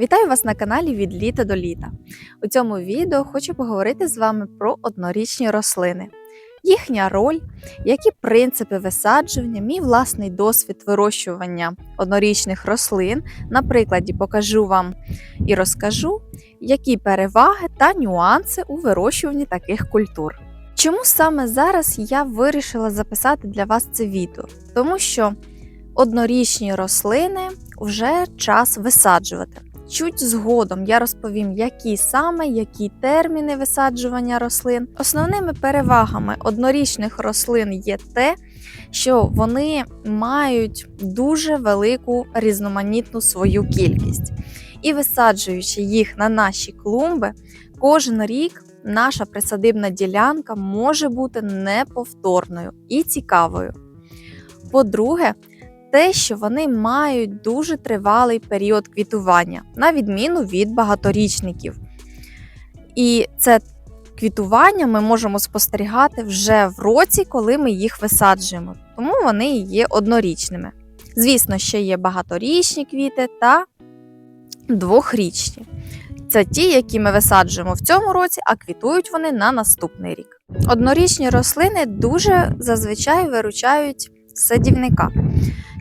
Вітаю вас на каналі від літа до літа. У цьому відео хочу поговорити з вами про однорічні рослини, їхня роль, які принципи висаджування, мій власний досвід вирощування однорічних рослин. На прикладі покажу вам і розкажу, які переваги та нюанси у вирощуванні таких культур. Чому саме зараз я вирішила записати для вас це відео? Тому що однорічні рослини вже час висаджувати. Чуть згодом я розповім, які саме, які терміни висаджування рослин. Основними перевагами однорічних рослин є те, що вони мають дуже велику різноманітну свою кількість. І висаджуючи їх на наші клумби, кожен рік наша присадибна ділянка може бути неповторною і цікавою. По-друге, те, що вони мають дуже тривалий період квітування, на відміну від багаторічників. І це квітування ми можемо спостерігати вже в році, коли ми їх висаджуємо, тому вони є однорічними. Звісно, ще є багаторічні квіти та двохрічні. Це ті, які ми висаджуємо в цьому році, а квітують вони на наступний рік. Однорічні рослини дуже зазвичай виручають садівника.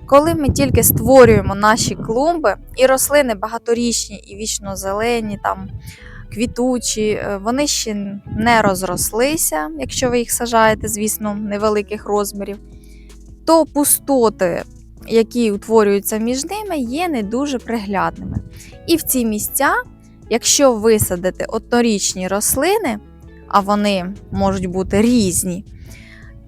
Коли ми тільки створюємо наші клумби, і рослини багаторічні і вічно зелені, там квітучі, е, вони ще не розрослися, якщо ви їх сажаєте, звісно, невеликих розмірів, то пустоти, які утворюються між ними, є не дуже приглядними. І в ці місця, якщо висадити однорічні рослини, а вони можуть бути різні,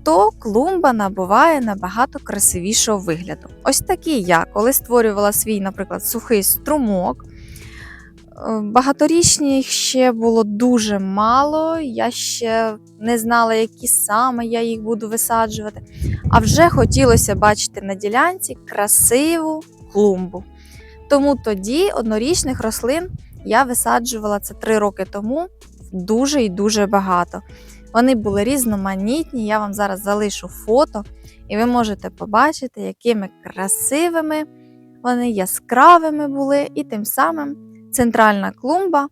то клумба набуває набагато красивішого вигляду. Ось такий я, коли створювала свій, наприклад, сухий струмок. е, Багаторічні їх ще було дуже мало, я ще не знала, які саме я їх буду висаджувати. А вже хотілося бачити на ділянці красиву клумбу. Тому тоді однорічних рослин я висаджувала це три роки тому дуже і дуже багато. Вони були різноманітні. Я вам зараз залишу фото, і ви можете побачити, якими красивими вони яскравими були, і тим самим центральна клумба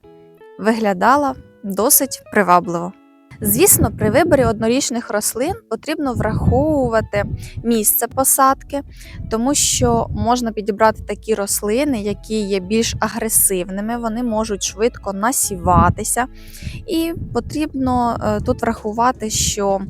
виглядала досить привабливо. Звісно, при виборі однорічних рослин потрібно враховувати місце посадки, тому що можна підібрати такі рослини, які є більш агресивними, вони можуть швидко насіватися. І потрібно е, тут врахувати, що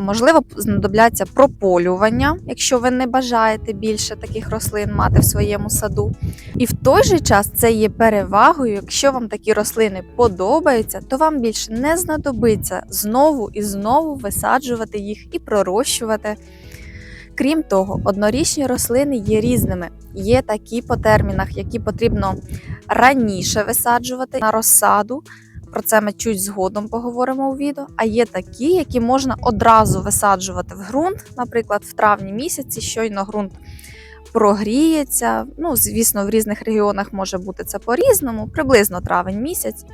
можливо знадобляться прополювання, якщо ви не бажаєте більше таких рослин мати в своєму саду. І в той же час це є перевагою, якщо вам такі рослини подобаються, то вам більше не знадобиться знову і знову висаджувати їх і пророщувати. Крім того, однорічні рослини є різними. Є такі по термінах, які потрібно раніше висаджувати на розсаду. Про це ми чуть згодом поговоримо у відео. А є такі, які можна одразу висаджувати в ґрунт, наприклад, в травні місяці, щойно ґрунт прогріється. Ну, звісно, в різних регіонах може бути це по-різному, приблизно травень місяць.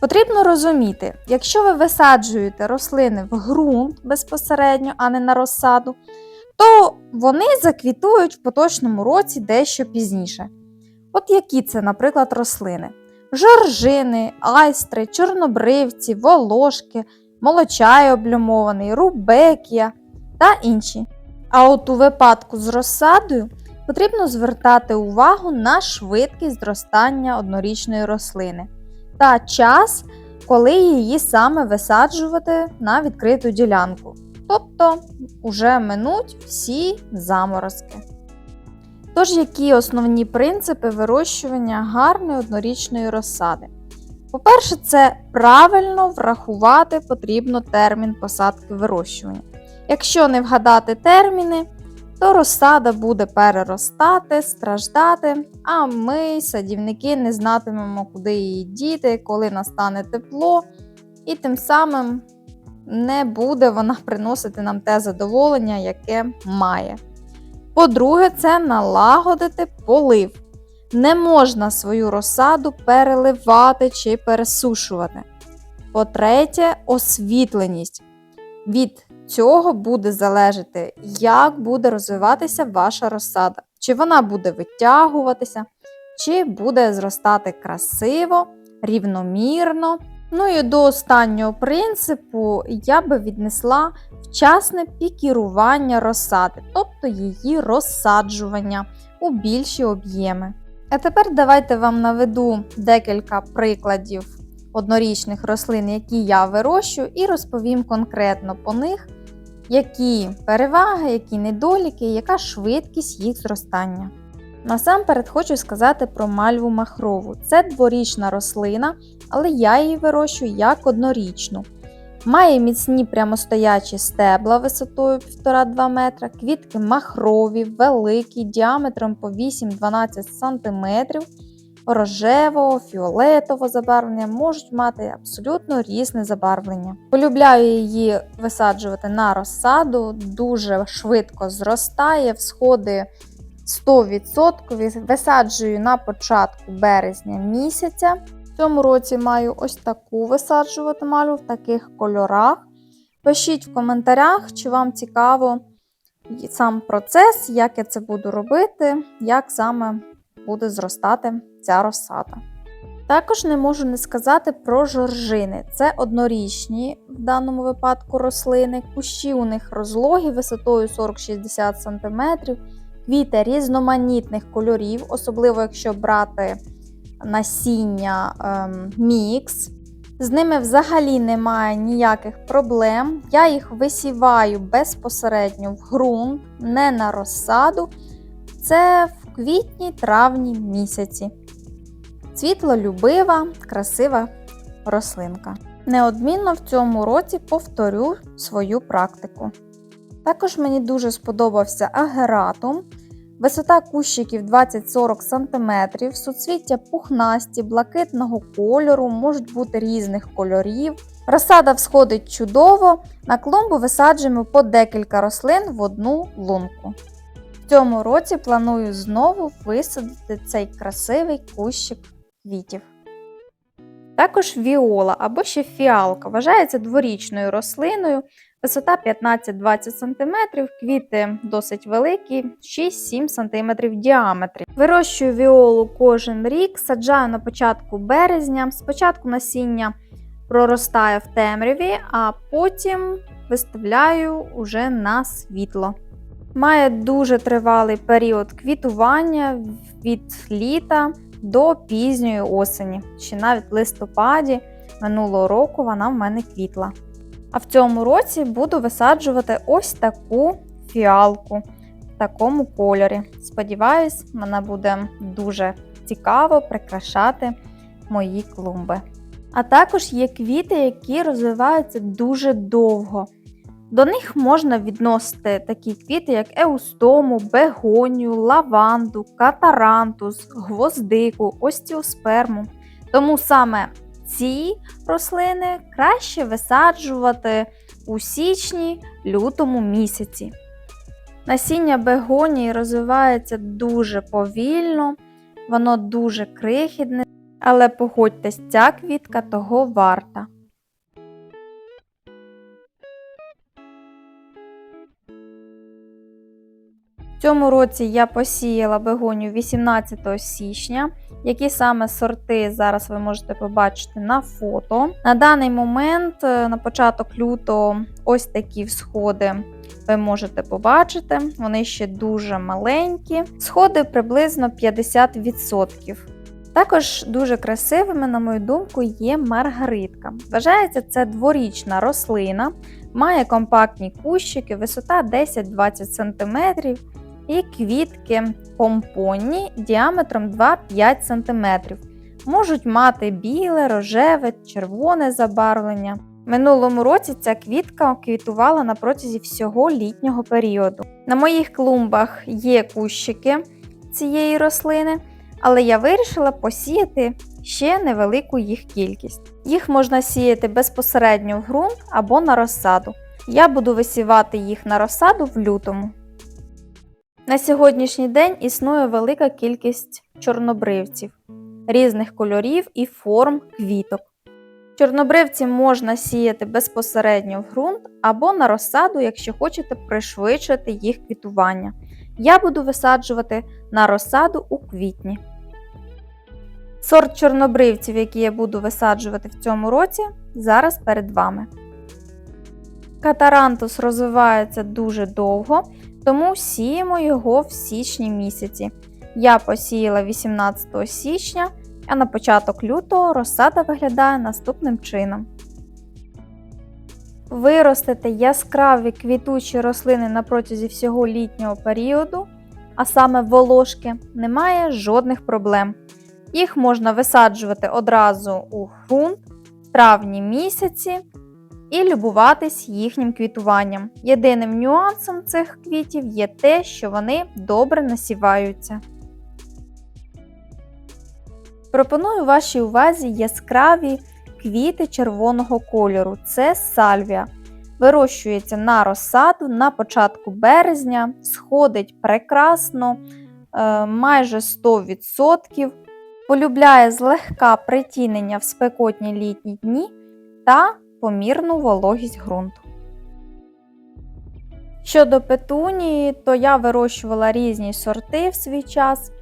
Потрібно розуміти, якщо ви висаджуєте рослини в ґрунт безпосередньо, а не на розсаду, то вони заквітують в поточному році дещо пізніше. От які це, наприклад, рослини: жоржини, айстри, чорнобривці, волошки, молочай облюмований, рубекія та інші. А от у випадку з розсадою потрібно звертати увагу на швидкість зростання однорічної рослини та час, коли її саме висаджувати на відкриту ділянку. Тобто вже минуть всі заморозки. Тож, які основні принципи вирощування гарної однорічної розсади? По-перше, це правильно врахувати потрібно термін посадки вирощування. Якщо не вгадати терміни, то розсада буде переростати, страждати, а ми, садівники, не знатимемо, куди її діти, коли настане тепло, і тим самим не буде вона приносити нам те задоволення, яке має. По-друге, це налагодити полив. Не можна свою розсаду переливати чи пересушувати. По-третє, освітленість. Від цього буде залежати, як буде розвиватися ваша розсада. Чи вона буде витягуватися, чи буде зростати красиво, рівномірно. Ну і до останнього принципу я би віднесла вчасне пікірування розсади, тобто її розсаджування у більші об'єми. А тепер давайте вам наведу декілька прикладів однорічних рослин, які я вирощую, і розповім конкретно по них, які переваги, які недоліки, яка швидкість їх зростання. Насамперед хочу сказати про мальву махрову. Це дворічна рослина, але я її вирощую як однорічну. Має міцні прямостоячі стебла висотою 1,5-2 метра, квітки махрові, великі, діаметром по 8-12 см, рожевого, фіолетового забарвлення, можуть мати абсолютно різне забарвлення. Полюбляю її висаджувати на розсаду, дуже швидко зростає, всходи 100%. Висаджую на початку березня місяця. В цьому році маю ось таку висаджувати мальву в таких кольорах. Пишіть в коментарях, чи вам цікаво сам процес, як я це буду робити, як саме буде зростати ця розсада. Також не можу не сказати про жоржини. Це однорічні в даному випадку рослини. Кущі у них розлогі висотою 40-60 см, квіти різноманітних кольорів, особливо якщо брати насіння ем, мікс. З ними взагалі немає ніяких проблем. Я їх висіваю безпосередньо в ґрунт, не на розсаду. Це квітні-травні місяці. Світлолюбива, красива рослинка. Неодмінно в цьому році повторю свою практику. Також мені дуже сподобався агератум. Висота кущиків 20-40 см, суцвіття пухнасті, блакитного кольору, можуть бути різних кольорів. Розсада всходить чудово, на клумбу висаджуємо по декілька рослин в одну лунку. Цьому році планую знову висадити цей красивий кущик квітів. Також віола або ще фіалка вважається дворічною рослиною. Висота 15-20 см, квіти досить великі, 6-7 см в діаметрі. Вирощую віолу кожен рік, саджаю на початку березня. Спочатку насіння проростає в темряві, а потім виставляю уже на світло. Має дуже тривалий період квітування від літа до пізньої осені. Ще навіть листопаді минулого року вона в мене квітла. А в цьому році буду висаджувати ось таку фіалку в такому кольорі. Сподіваюсь, мене буде дуже цікаво прикрашати мої клумби. А також є квіти, які розвиваються дуже довго. До них можна відносити такі квіти, як еустому, бегонію, лаванду, катарантус, гвоздику, остіосперму. Тому саме ці рослини краще висаджувати у січні-лютому місяці. Насіння бегонії розвивається дуже повільно, воно дуже крихітне, але погодьтесь, ця квітка того варта. В цьому році я посіяла бегонію 18 січня. Які саме сорти зараз ви можете побачити на фото. На даний момент, е, на початок лютого, ось такі всходи ви можете побачити. Вони ще дуже маленькі. Сходи приблизно 50%. Також дуже красивими, на мою думку, є маргаритка. Вважається, це дворічна рослина, має компактні кущики, висота 10-20 см і квітки помпонні діаметром 2-5 см. Можуть мати біле, рожеве, червоне забарвлення. Минулому році ця квітка квітувала на протязі всього літнього періоду. На моїх клумбах є кущики цієї рослини, але я вирішила посіяти ще невелику їх кількість. Їх можна сіяти безпосередньо в ґрунт або на розсаду. Я буду висівати їх на розсаду в лютому. На сьогоднішній день існує велика кількість чорнобривців різних кольорів і форм квіток. Чорнобривці можна сіяти безпосередньо в ґрунт або на розсаду, якщо хочете пришвидшити їх квітування. Я буду висаджувати на розсаду у квітні. Сорт чорнобривців, який я буду висаджувати в цьому році, зараз перед вами. Катарантус розвивається дуже довго, тому сіємо його в січні місяці. Я посіяла 18 січня, а на початок лютого розсада виглядає наступним чином. Виростити яскраві квітучі рослини на протязі всього літнього періоду, а саме волошки, немає жодних проблем. Їх можна висаджувати одразу у ґрунт травні місяці і любуватись їхнім квітуванням. Єдиним нюансом цих квітів є те, що вони добре насіваються. Пропоную вашій увазі яскраві квіти червоного кольору. Це сальвія. Вирощується на розсаду на початку березня, сходить прекрасно, е, майже 100%. Полюбляє злегка притінення в спекотні літні дні та помірну вологість ґрунту. Щодо петунії, то я вирощувала різні сорти в свій час,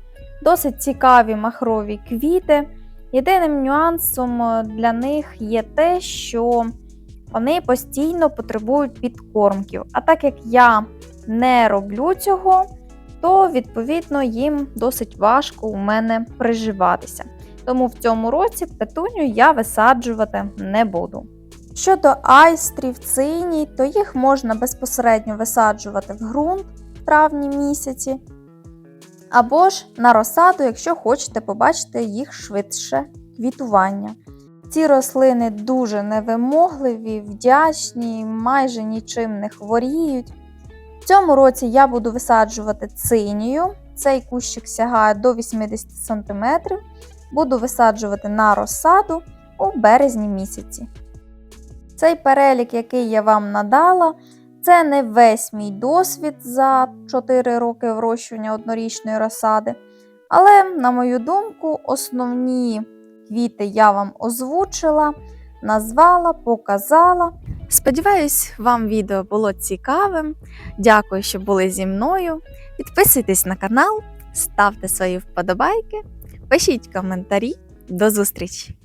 досить цікаві махрові квіти. Єдиним нюансом е, для них є те, що вони постійно потребують підкормків. А так як я не роблю цього, то відповідно їм досить важко у мене приживатися. Тому в цьому році петуню я висаджувати не буду. Щодо айстрів, циній, то їх можна безпосередньо висаджувати в ґрунт в травні місяці, або ж на розсаду, якщо хочете побачити їх швидше квітування. Ці рослини дуже невимогливі, вдячні, майже нічим не хворіють. В цьому році я буду висаджувати цинію. Цей кущик сягає до 80 см. Буду висаджувати на розсаду у березні місяці. Цей перелік, який я вам надала, це не весь мій досвід за 4 роки вирощування однорічної розсади. Але, на мою думку, основні квіти я вам озвучила, назвала, показала. Сподіваюсь, вам відео було цікавим. Дякую, що були зі мною. Підписуйтесь на канал, ставте свої вподобайки, пишіть коментарі. До зустрічі!